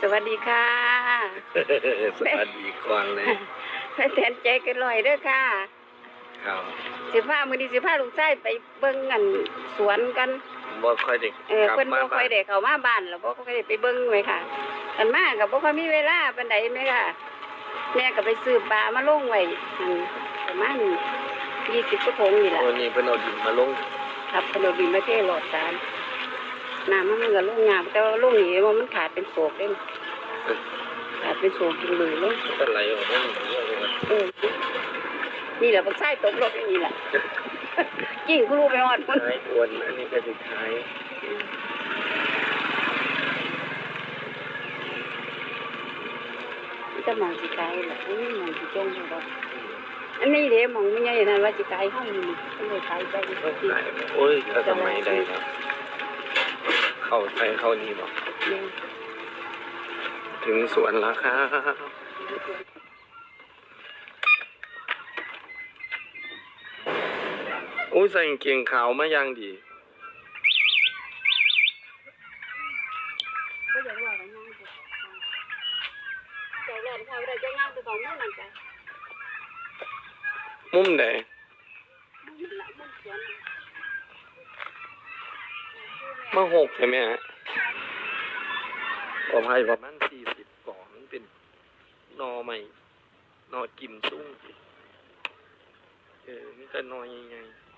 สวัสดีค่ะ สวัสดีก่อนเลยแม่แทนใจกันลอยเด้อค่ะ ครับสิพามื้อนี้สิพาลูกชายไปเบิ่งอันสวนกันบ่ค่อยได้เออกลับเพิ่นมาบ่ค่อยได้เข้ามาบ้านแล้วบ่ค่อยได้ไปเบิ่งเลยค่ะอันมาก็บ่ค่อยมีเวลาปานใดแม่ค่ะ แม่ก็ไปซื้อปลามาลงไว้อันประมาณ20กว่าถุงนี่ล่ะวันนี้เพิ่นเอาดินมาลง ครับขนมบินมาเทโหลดสาร น้ำมันก็ลงงามแต่ว่าลงนี่ว่ามันขาดเป็นโศกเด้ขาดเป็นโศกจริงเลยเลยเป็นไรออกมาเรื่อยเออนี่แหละบักไส้ตกรถอย่างนี้แหละกิ่งกูรู้ไปหอดๆมันท้ายอ้วนอันนี้ก็สิท้ายจะมองสิไกลแหละอุ้ยมองสิจงอยู่ดอกอันนี้เดี๋ยวมองไม่ใหญ่นั่นว่าสิไกลห้องนี่ก็เลยไกลไปอีกก็ทีท้ายโอ้ยถ้าสมัยใดครับ เข้าไปเข้านี่บ่เนี่ยถึงสวนแล้วครับโอ้ยใส่กางเกงขาวมาอย่างดีก็ยังว่ากันง่ายเจ้าแหลมเขาได้จะงามไปสองมื้อนั่นจ้ะมุมใดมันละมันสวน มาหกใช่ไหมฮะขอภัยประมาณสี่สิบก่อมันเป็นนอใหม่ นอกิมซุ้งเออนี่ก็นอใหญ่ๆ